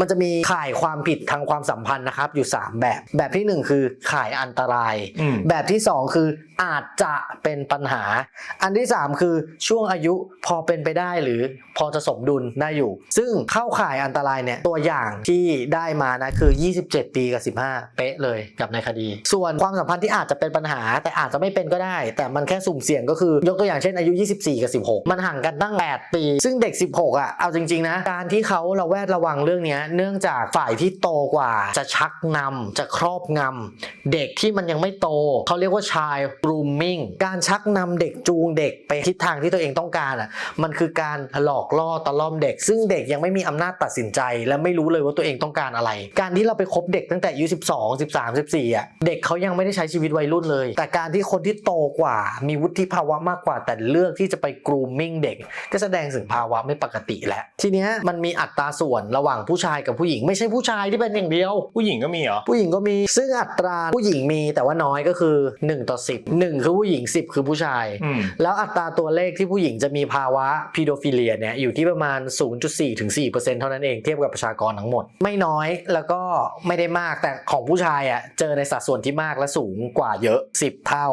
มันจะมีข่ายความผิดทางความสัมพันธ์นะครับอยู่ 3 แบบ แบบที่ 1 คือข่ายอันตราย อืม แบบที่ 2 คืออาจจะเป็นปัญหา อันที่ 3 คือช่วงอายุพอเป็นไปได้หรือพอจะสมดุลได้อยู่ ซึ่งเข้าข่ายอันตรายเนี่ยตัวอย่างที่ได้มานะคือ 27 ปีกับ 15 เป๊ะเลยกับในคดี ส่วนความสัมพันธ์ที่อาจจะเป็นปัญหา แต่อาจจะไม่เป็นก็ได้ แต่มันแค่สุ่มเสี่ยงก็คือยกตัวอย่างเช่นอายุ 24 กับ 16 มันห่างกันตั้ง 8 ปี ซึ่งเด็ก 16 อะเอาจริงๆนะการที่เขาระแวดระวังเรื่องเนี้ยเนื่องจากฝ่ายที่โตกว่า จะชักนำจะครอบงำเด็กที่มันยังไม่โต เขาเรียกว่า child grooming การชักนำเด็กจูงเด็กไปทิศทางที่ตัวเองต้องการอะมันคือการหลอกล่อตะล่อมเด็ก ซึ่งเด็กยังไม่มีอำนาจตัดสินใจ และไม่รู้เลยว่าตัวเองต้องการอะไร การที่เราไปคบเด็กตั้งแต่อายุ12 13 14อะเด็กเขายังไม่ได้ใช้ชีวิตวัยรุ่นเลย แต่การที่คนที่โตกว่า มีวุฒิภาวะมากกว่า แต่เลือกที่จะไป grooming เด็ก ก็แสดงถึงภาวะไม่ปกติแล้วทีเนี้ยมันมีอัตราส่วนระหว่างผู้ชายายกับผู้หญิงไม่ใช่ผู้ชายที่เป็นอย่างเดียว ผู้หญิงก็มีเหรอ ผู้หญิงก็มี ซึ่งอัตราผู้หญิงมีแต่ว่าน้อยก็คือ 1 ต่อ 10 1 คือผู้หญิง 10 คือผู้ชาย อืม แล้วอัตราตัวเลขที่ผู้หญิงจะมีภาวะพีโดฟิเลียเนี่ยอยู่ที่ประมาณ 0.4ถึง4%เท่านั้นเองเทียบกับประชากรทั้งหมด ไม่น้อยแล้วก็ไม่ได้มากแต่ของผู้ชายอะเจอในสัดส่วนที่มากและสูงกว่าเยอะ 10 เท่า